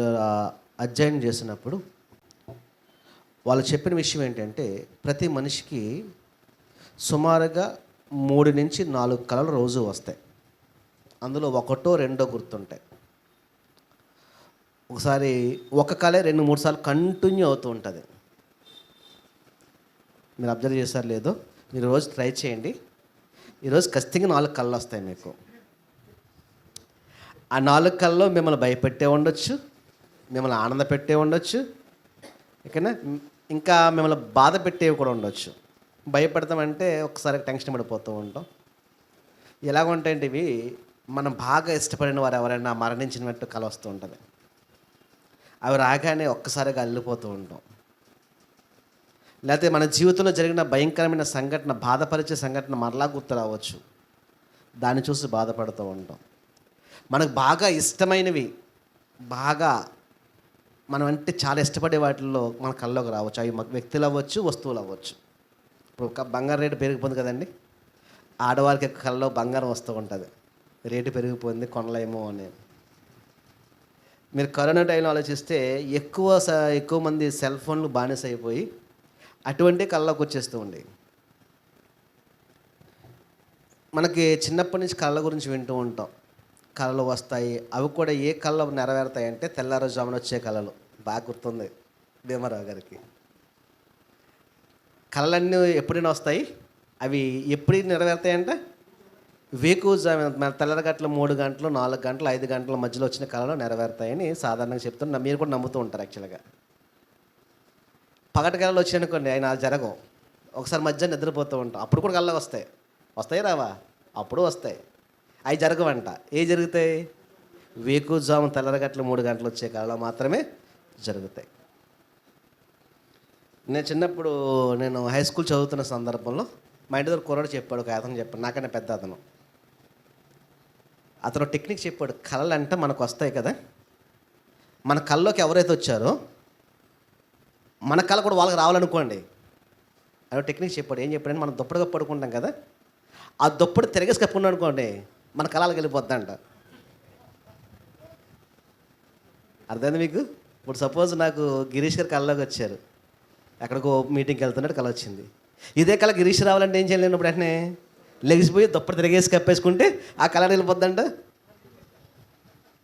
అబ్జ- అధ్యయనం చేసినప్పుడు వాళ్ళు చెప్పిన విషయం ఏంటంటే ప్రతి మనిషికి సుమారుగా మూడు నుంచి నాలుగు కళలు రోజు వస్తాయి. అందులో ఒకటో రెండో గుర్తుంటాయి. ఒకసారి ఒక కళే రెండు మూడు సార్లు కంటిన్యూ అవుతూ ఉంటుంది. మీరు అబ్జర్వ్ చేశారు లేదో మీరు రోజు ట్రై చేయండి. ఈరోజు ఖచ్చితంగా నాలుగు కళ్ళు వస్తాయి మీకు. ఆ నాలుగు కళ్ళలో మిమ్మల్ని భయపెట్టే ఉండొచ్చు. మిమ్మల్ని ఆనంద పెట్టే ఉండొచ్చు. ఓకేనా? ఇంకా మిమ్మల్ని బాధ పెట్టేవి కూడా ఉండొచ్చు. భయపడతామంటే ఒకసారి టెన్షన్ పడిపోతూ ఉంటాం. ఎలాగ ఇవి మనం బాగా ఇష్టపడిన వారు ఎవరైనా మరణించినట్టు కల వస్తూ ఉంటుంది. అవి రాగానే ఒక్కసారిగా అల్లిపోతూ ఉంటాం. లేకపోతే మన జీవితంలో జరిగిన భయంకరమైన సంఘటన బాధపరిచే సంఘటన మరలా గుర్తు రావచ్చు. దాన్ని చూసి బాధపడుతూ ఉంటాం. మనకు బాగా ఇష్టమైనవి బాగా మనం అంటే చాలా ఇష్టపడే వాటిల్లో మన కళ్ళలోకి రావచ్చు. అవి మాకు వ్యక్తులు అవ్వచ్చు వస్తువులు అవ్వచ్చు. ఇప్పుడు ఒక బంగారం రేటు పెరిగిపోతుంది కదండి. ఆడవారికి కళ్ళలో బంగారం వస్తూ ఉంటుంది. రేటు పెరిగిపోయింది కొనలేమో అని. మీరు కరోనా టైంలో ఆలోచిస్తే ఎక్కువ స ఎక్కువ మంది సెల్ ఫోన్లు బానిస అయిపోయి అటువంటి కళ్ళలోకి వచ్చేస్తూ ఉండేవి మనకి చిన్నప్పటి నుంచి కళ్ళ గురించి వింటూ ఉంటాం. కళలు వస్తాయి. అవి కూడా ఏ కళలు నెరవేరుతాయి అంటే తెల్లారుజామున వచ్చే కళలు. బాగా గుర్తుంది భీమరావు గారికి. కళలన్నీ ఎప్పుడైనా వస్తాయి? అవి ఎప్పుడు నెరవేరుతాయంటే? వేకుజామున తెల్లరగట్ల మూడు గంటలు నాలుగు గంటలు ఐదు గంటల మధ్యలో వచ్చిన కళలు నెరవేరుతాయని సాధారణంగా చెప్తున్నా. మీరు కూడా నమ్ముతూ ఉంటారు యాక్చువల్గా. పగటి కళలు వచ్చాయనుకోండి ఆయన జరగవు. ఒకసారి మధ్య నిద్రపోతూ ఉంటాం. అప్పుడు కూడా కళ్ళ వస్తాయి. వస్తాయి రావా? అప్పుడు వస్తాయి. అవి జరగవంట. ఏ జరుగుతాయి? వేకుజాము తెల్లరగట్ల మూడు గంటలు వచ్చే కాలంలో మాత్రమే జరుగుతాయి. నేను చిన్నప్పుడు నేను హై స్కూల్ చదువుతున్న సందర్భంలో మా ఇంటి దగ్గర కుర్రాడు చెప్పాడు ఒక అతను చెప్పాడు నాకన్నా పెద్ద అతను. అతను టెక్నిక్ చెప్పాడు కళలు అంటే మనకు వస్తాయి కదా. మన కళ్ళలోకి ఎవరైతే వచ్చారో మన కళ కూడా వాళ్ళకి రావాలనుకోండి. అదో టెక్నిక్ చెప్పాడు ఏం చెప్పాడని మనం దుప్పటిగా పడుకుంటాం కదా. ఆ దుప్పటి తిరగేసి కప్పుకున్నాం అనుకోండి. మన కళలకు వెళ్ళిపోద్దంట అర్థమైంది మీకు? ఇప్పుడు సపోజ్ నాకు గిరీష్ గారు కళ్ళలోకి వచ్చారు. ఎక్కడికో మీటింగ్కి వెళ్తున్నట్టు కళ వచ్చింది. ఇదే కళ గిరీష్ రావాలంటే ఏం చేయలేను ఇప్పుడు వెంటనే? లెగిసిపోయి దుప్పటి తిరిగేసి కప్పేసుకుంటే ఆ కళ వెళ్ళిపోద్దంట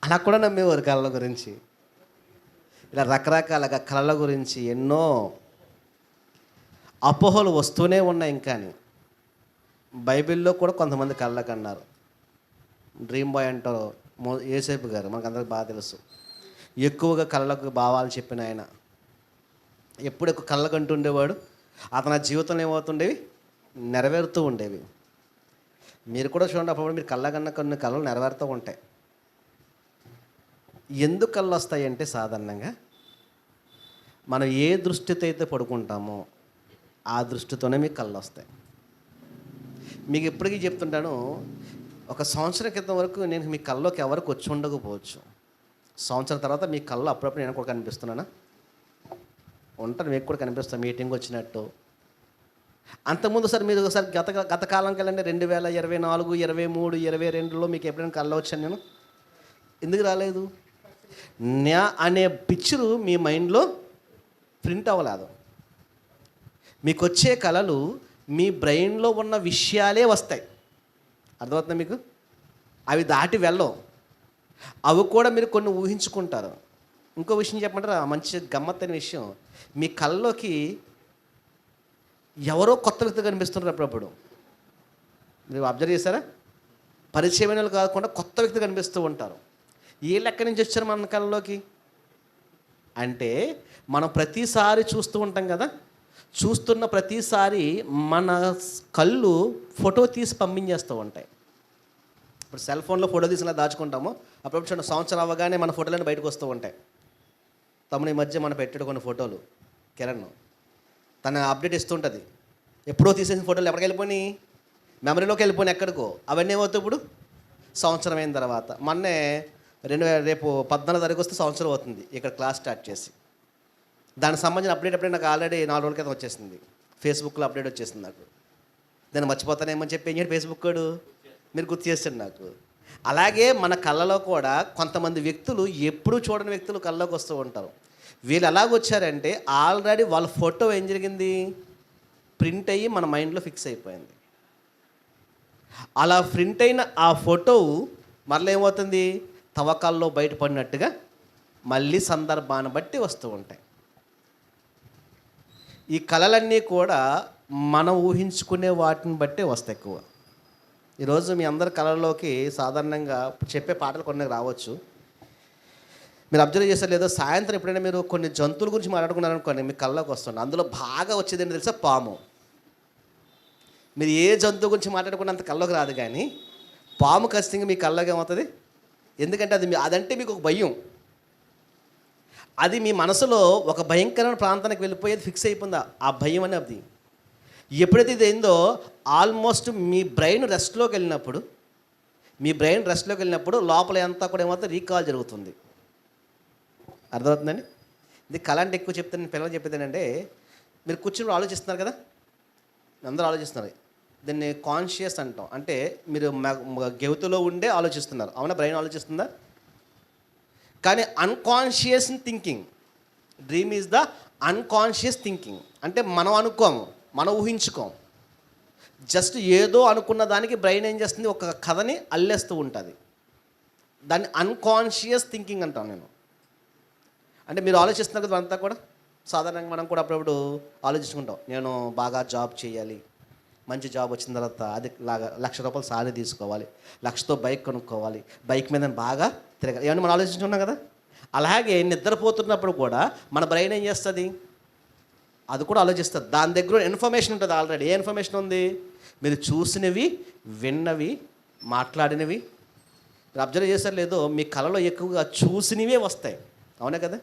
అలా కూడా నమ్మేవారు కళల గురించి. ఇలా రకరకాల కళల గురించి ఎన్నో అపోహలు వస్తూనే ఉన్నాయి ఇంకా బైబిల్లో కూడా కొంతమంది కళ్ళకు అన్నారు డ్రీమ్ బాయ్ అంటారు మో ఏసేపు గారు మనకు అందరికి బాగా తెలుసు. ఎక్కువగా కళ్ళకు భావాలు చెప్పిన ఆయన. ఎప్పుడు ఎక్కువ కళ్ళకు అంటుండేవాడు అతని జీవితంలో ఏమవుతుండేవి? నెరవేరుతూ ఉండేవి. మీరు కూడా చూడండి అప్పుడు మీరు కళ్ళకన్నా కొన్ని కళలు నెరవేరుతూ ఉంటాయి. ఎందుకు కళ్ళు వస్తాయి అంటే సాధారణంగా మనం ఏ దృష్టితో అయితే పడుకుంటామో ఆ దృష్టితోనే మీకు కళ్ళు వస్తాయి. మీకు ఎప్పటికీ చెప్తుంటాను ఒక సంవత్సరం క్రితం వరకు నేను మీ కళ్ళలోకి ఎవరికి వచ్చి ఉండకపోవచ్చు. సంవత్సరం తర్వాత మీ కళ్ళు అప్పుడప్పుడు నేను కూడా కనిపిస్తున్నానా? ఉంటాను మీకు కూడా కనిపిస్తాను మీటింగ్ వచ్చినట్టు. అంతకుముందు సార్ మీరు ఒకసారి గత గత కాలం కలండి రెండు వేల ఇరవై నాలుగు ఇరవై మూడు ఇరవై రెండులో మీకు ఎప్పుడైనా కళ్ళ వచ్చాను నేను? ఎందుకు రాలేదు? న్యా అనే పిక్చరు మీ మైండ్లో ప్రింట్ అవ్వలేదు. మీకు వచ్చే కళలు మీ బ్రెయిన్లో ఉన్న విషయాలే వస్తాయి. అర్థమవుతుందా మీకు? అవి దాటి వెళ్ళవు. అవి కూడా మీరు కొన్ని ఊహించుకుంటారు. ఇంకో విషయం చెప్పమంటారా? మంచి గమ్మత్తైన విషయం. మీ కళ్ళలోకి ఎవరో కొత్త వ్యక్తి కనిపిస్తున్నారు అప్పుడప్పుడు. మీరు అబ్జర్వ్ చేశారా? పరిచయమైన వాళ్ళు కాకుండా కొత్త వ్యక్తి కనిపిస్తూ ఉంటారు. ఏ లెక్క నుంచి వచ్చారు మన కళ్ళలోకి? అంటే మనం ప్రతిసారి చూస్తూ ఉంటాం కదా? చూస్తున్న ప్రతిసారి మన కళ్ళు ఫోటో తీసి పంపించేస్తూ ఉంటాయి. ఇప్పుడు సెల్ ఫోన్లో ఫోటో తీసినా దాచుకుంటాము. అప్పుడప్పుడు సంవత్సరం అవ్వగానే మన ఫోటోలన్నీ బయటకు వస్తూ ఉంటాయి. తమని ఈ మధ్య మనం పెట్టాడు కొన్ని ఫోటోలు కిరణ్ తన అప్డేట్ ఇస్తుంటుంది. ఎప్పుడో తీసేసిన ఫోటోలు ఎక్కడికి వెళ్ళిపోయి మెమరీలోకి వెళ్ళిపోయిన ఎక్కడికో. అవన్నీ ఏమవుతాయి ఇప్పుడు? సంవత్సరం అయిన తర్వాత. మొన్నే రెండు వేల రేపు పద్నాలుగు తారీఖు వస్తే సంవత్సరం అవుతుంది. ఇక్కడ క్లాస్ స్టార్ట్ చేసి. దానికి సంబంధించిన అప్డేట్ అప్డేట్ నాకు ఆల్రెడీ నాలుగు రోజుల క్రితం వచ్చేసింది. ఫేస్బుక్లో అప్డేట్ వచ్చేసింది నాకు. దాన్ని మర్చిపోతానేమని చెప్పి ఏం చేయడు ఫేస్బుక్ కూడా మీరు గుర్తు చేశారు నాకు. అలాగే మన కళ్ళలో కూడా కొంతమంది వ్యక్తులు ఎప్పుడూ చూడని వ్యక్తులు కళ్ళలోకి వస్తూ ఉంటారు. వీళ్ళు ఎలాగొచ్చారంటే ఆల్రెడీ వాళ్ళ ఫోటో ఏం జరిగింది? ప్రింట్ అయ్యి మన మైండ్లో ఫిక్స్ అయిపోయింది. అలా ప్రింట్ అయిన ఆ ఫోటో మరలా ఏమవుతుంది? తవ్వకాల్లో బయటపడినట్టుగా మళ్ళీ సందర్భాన్ని బట్టి వస్తూ ఉంటాయి. ఈ కళలన్నీ కూడా మనం ఊహించుకునే వాటిని బట్టే వస్తాయి ఎక్కువ. ఈరోజు మీ అందరి కళల్లోకి సాధారణంగా చెప్పే పాటలు కొన్ని రావచ్చు. మీరు అబ్జర్వ్ చేస్తారు లేదో? సాయంత్రం ఎప్పుడైనా మీరు కొన్ని జంతువుల గురించి మాట్లాడుకున్నారనుకోండి మీ కళ్ళలోకి వస్తుంది. అందులో బాగా వచ్చేది ఏంటి తెలుసా? పాము. మీరు ఏ జంతువు గురించి మాట్లాడుకున్నంత కళ్ళలోకి రాదు కానీ పాము ఖచ్చితంగా మీ కళ్ళకి ఏమవుతుంది? ఎందుకంటే అది మీ అదంటే మీకు ఒక భయం. అది మీ మనసులో ఒక భయంకరమైన ప్రాంతానికి వెళ్ళిపోయేది ఫిక్స్ అయిపోయిందా? ఆ భయం అనేది ఎప్పుడైతే ఇది అయిందో ఆల్మోస్ట్ మీ బ్రెయిన్ రెస్ట్లోకి వెళ్ళినప్పుడు మీ బ్రెయిన్ రెస్ట్లోకి వెళ్ళినప్పుడు లోపల అంతా కూడా ఏమవుతుంది రీకాల్ జరుగుతుంది. అర్థమవుతుందండి? ఇది కళ అంటే ఎక్కువ చెప్తాను నేను పిల్లలు చెప్పేది ఏంటంటే మీరు కూర్చుని ఆలోచిస్తున్నారు కదా? అందరూ ఆలోచిస్తున్నారు. దీన్ని కాన్షియస్ అంటాం. అంటే మీరు గెవుతులో ఉండే ఆలోచిస్తున్నారు. అవునా బ్రెయిన్ ఆలోచిస్తుందా? కానీ unconscious thinking dream is the unconscious thinking అంటే మనం అనుకోము. మనం ఊహించుకోం. జస్ట్ ఏదో అనుకున్న దానికి బ్రెయిన్ ఏం చేస్తుంది? ఒక కథని అల్లేస్తూ ఉంటుంది. దాన్ని అన్కాన్షియస్ థింకింగ్ అంటాం నేను. అంటే మీరు ఆలోచిస్తున్నారు కదా అంతా కూడా? సాధారణంగా మనం కూడా అప్పుడప్పుడు ఆలోచించుకుంటాం. నేను బాగా జాబ్ చేయాలి. మంచి జాబ్ వచ్చిన తర్వాత అది లాగా లక్ష రూపాయలు సాలరీ తీసుకోవాలి. లక్షతో బైక్ కొనుక్కోవాలి. బైక్ మీద బాగా తిరగాలి. ఇవన్నీ మనం ఆలోచించుకున్నాం కదా? అలాగే నిద్రపోతున్నప్పుడు కూడా మన బ్రెయిన్ ఏం చేస్తుంది? అది కూడా ఆలోచిస్తుంది దాని దగ్గర ఇన్ఫర్మేషన్ ఉంటుంది ఆల్రెడీ ఏ ఇన్ఫర్మేషన్ ఉంది? మీరు చూసినవి విన్నవి మాట్లాడినవి. మీరు అబ్జర్వ్ చేశారు లేదో మీ కళలో ఎక్కువగా చూసినవే వస్తాయి. అవునా కదా?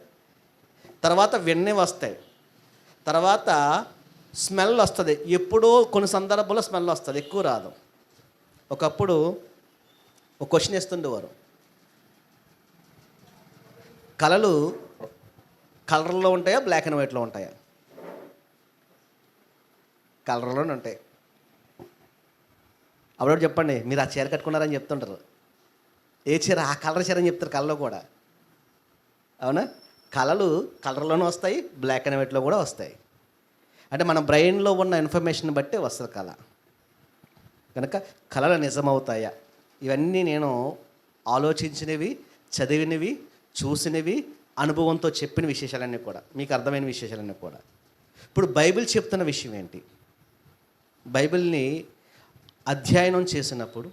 తర్వాత విన్నవి వస్తాయి. తర్వాత స్మెల్ వస్తుంది. ఎప్పుడో కొన్ని సందర్భాల్లో స్మెల్ వస్తుంది. ఎక్కువ రాదు. ఒకప్పుడు ఒక క్వశ్చన్ వేస్తుండేవారు కళలు కలర్లో ఉంటాయా బ్లాక్ అండ్ వైట్లో ఉంటాయా? కలర్లోనే ఉంటాయి. అప్పుడు చెప్పండి మీరు ఆ చీర కట్టుకున్నారని చెప్తుంటారు. ఏ చీర? ఆ కలర్ చీర అని చెప్తారు కళ్ళలో కూడా. అవునా? కళలు కలర్లోనూ వస్తాయి బ్లాక్ అండ్ వైట్లో కూడా వస్తాయి. అంటే మన బ్రెయిన్లో ఉన్న ఇన్ఫర్మేషన్ బట్టి వస్తుంది కళ. కనుక కళలు నిజమవుతాయా? ఇవన్నీ నేను ఆలోచించినవి చదివినవి చూసినవి అనుభవంతో చెప్పిన విశేషాలన్నీ కూడా. మీకు అర్థమైన విశేషాలన్నీ కూడా. ఇప్పుడు బైబిల్ చెప్తున్న విషయం ఏంటి? బైబిల్ని అధ్యయనం చేసినప్పుడు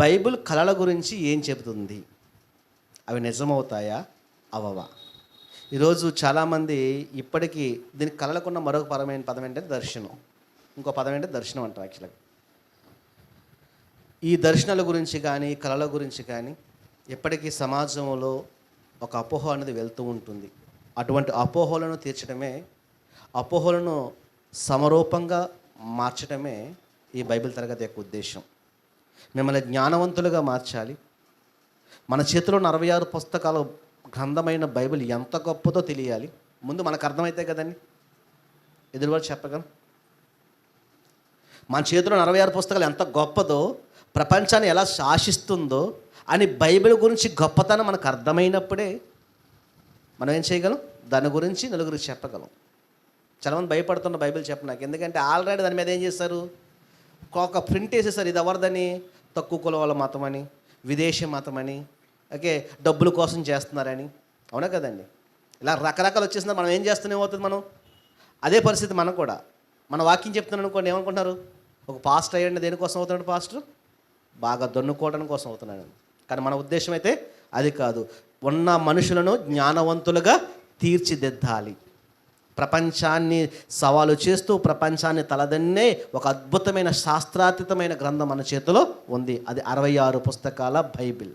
బైబిల్ కళల గురించి ఏం చెబుతుంది? అవి నిజమవుతాయా? అవవా? ఈరోజు చాలామంది ఇప్పటికీ దీనికి కళలకున్న మరొక పదమైన పదం ఏంటంటే దర్శనం. ఇంకో పదం ఏంటంటే దర్శనం అంటారు యాక్చువల్గా. ఈ దర్శనాల గురించి కానీ కళల గురించి కానీ ఎప్పటికీ సమాజంలో ఒక అపోహ అనేది వెళ్తూ ఉంటుంది. అటువంటి అపోహలను తీర్చడమే అపోహలను సమరూపంగా మార్చడమే ఈ బైబిల్ తరగతి యొక్క ఉద్దేశం. మిమ్మల్ని జ్ఞానవంతులుగా మార్చాలి. మన చేతిలో ఉన్న అరవై ఆరు పుస్తకాల గ్రంథమైన బైబిల్ ఎంత గొప్పదో తెలియాలి. ముందు మనకు అర్థమైతే కదండి? ఎదురువారు చెప్పగలం మన చేతిలో అరవై ఆరు పుస్తకాలు ఎంత గొప్పదో ప్రపంచాన్ని ఎలా శాసిస్తుందో అని బైబిల్ గురించి గొప్పతనం మనకు అర్థమైనప్పుడే మనం ఏం చేయగలం? దాని గురించి నలుగురికి చెప్పగలం. చాలామంది భయపడుతున్న బైబిల్ చెప్పడానికి ఎందుకంటే ఆల్రెడీ దాని మీద ఏం చేస్తారు? ఒక ప్రింట్ వేసేసారు ఇది ఎవరిదని? తక్కువ కుల వాళ్ళ మతం అని విదేశీ మతం అని ఓకే డబ్బుల కోసం చేస్తున్నారని. అవునా కదండి? ఇలా రకరకాలు వచ్చేసినా మనం ఏం చేస్తూనే అవుతుంది మనం? అదే పరిస్థితి మనం కూడా. మన వాక్యం చెప్తున్నాను అనుకోండి ఏమనుకుంటున్నారు? ఒక పాస్టర్ అయ్యండి దేనికోసం అవుతున్నాడు పాస్టర్? బాగా దొన్నుకోవడం కోసం అవుతున్నాడు. కానీ మన ఉద్దేశం అయితే అది కాదు. ఉన్న మనుషులను జ్ఞానవంతులుగా తీర్చిదిద్దాలి. ప్రపంచాన్ని సవాలు చేస్తూ ప్రపంచాన్ని తలదన్నే ఒక అద్భుతమైన శాస్త్రాతీతమైన గ్రంథం మన చేతిలో ఉంది. అది అరవై ఆరు పుస్తకాల బైబిల్.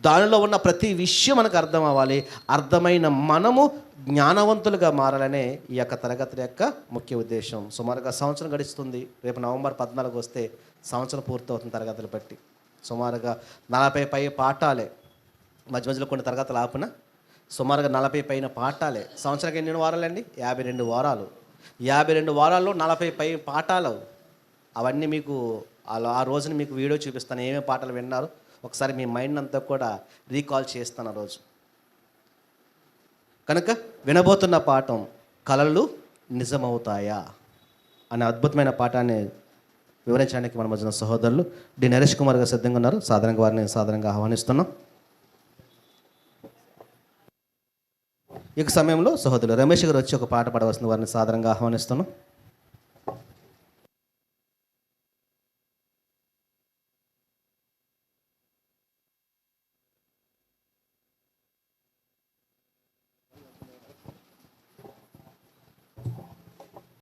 దానిలో ఉన్న ప్రతి విషయం మనకు అర్థం అవ్వాలి. అర్థమైన మనము జ్ఞానవంతులుగా మారాలనే ఈ యొక్క తరగతి యొక్క ముఖ్య ఉద్దేశం. సుమారుగా సంవత్సరం గడుస్తుంది. రేపు నవంబర్ పద్నాలుగు వస్తే సంవత్సరం పూర్తవుతుంది తరగతులు బట్టి. సుమారుగా నలభై పై పాఠాలే. మధ్య మధ్యలో కొన్ని తరగతులు ఆపున సుమారుగా నలభై పైన పాఠాలే. సంవత్సరానికి ఎన్ని వారాలండి? యాభై రెండు వారాలు. యాభై రెండు వారాల్లో నలభై పై పాఠాలు అవన్నీ మీకు అలా ఆ రోజున మీకు వీడియో చూపిస్తాను. ఏమేమి పాటలు విన్నారు? ఒకసారి మీ మైండ్ అంతా కూడా రీకాల్ చేస్తాను ఆ రోజు. కనుక వినబోతున్న పాఠం కలలు నిజమవుతాయా? అనే అద్భుతమైన పాఠాన్ని వివరించడానికి మన మధ్యన సహోదరులు డి నరేష్ కుమార్ గారు సిద్ధంగా ఉన్నారు. సాధారణంగా వారిని సాధారణంగా ఆహ్వానిస్తున్నాం. ఇక సమయంలో సహోదరులు రమేష్ గారు వచ్చి ఒక పాట పాడవలసిన వారిని సాధారణంగా ఆహ్వానిస్తున్నాం.